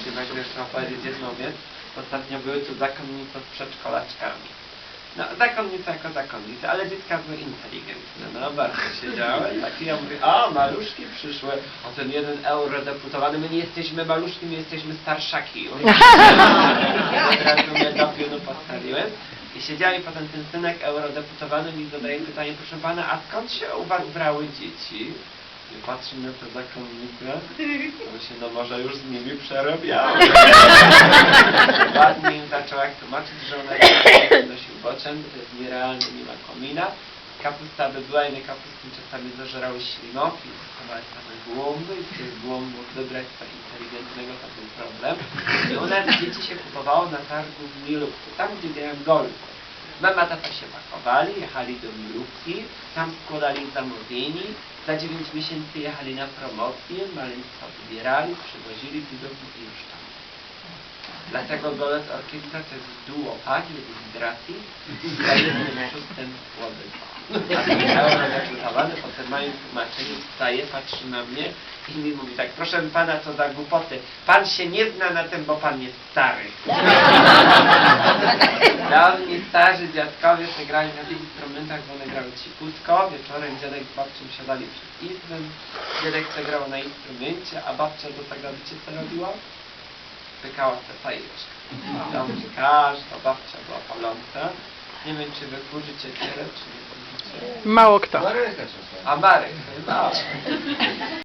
Gdzie najśmieszna powiedzieć dzieciowie, ostatnio były tu zakonnice z przedszkolaczkami. No, zakonnica jako zakonnica, ale dziecka były inteligentne, no bardzo siedziały, tak i ja mówię, a maluszki przyszły, o ten jeden eurodeputowany, my nie jesteśmy maluszki, my jesteśmy starszaki. On od razu mnie do pionu postawiłem i siedział i potem ten synek eurodeputowany mi zadaje pytanie, proszę pana, a skąd się u was brały dzieci? I patrzę na te zakonnice, to się no może już z nimi przerabiały. Ładnie im zaczęła tłumaczyć, że ona jest nosił boczem, to jest nierealne, nie ma komina. Kapusta by była i my kapustki czasami zażerały ślinoki, schować same głąby i z tych głąbów wybrać co inteligentnego to był problem. I u nas dzieci się kupowało na targu w Milówku, tam gdzie miałem golf. Mama, tata się pakowali, jechali do Milówki, tam składali zamówieni, za 9 miesięcy jechali na promocję, maleństwo wybierali, przywozili widzów i już tam. Dlatego Golec Orkiestra to jest duo pagi, wibracji za jednym szóstym głowy. Eurodeputowany, potem mają tłumaczenie, wstaje, patrzy na mnie i mi mówi tak, proszę pana, co za głupoty. Pan się nie zna na tym, bo pan jest stary. Dawni starzy dziadkowie sobie grali na tych instrumentach, bo one grały cichutko. Wieczorem dziadek z babcią siadali przed izbem. Dziadek sobie grał na instrumencie, a babcia do tego, wiecie co robiła? Pykała te fajeczkę. Dobrze, każda babcia była paląca. Nie wiem, czy wy kurzycie cierę, czy nie. Mało kto. A Marek, no.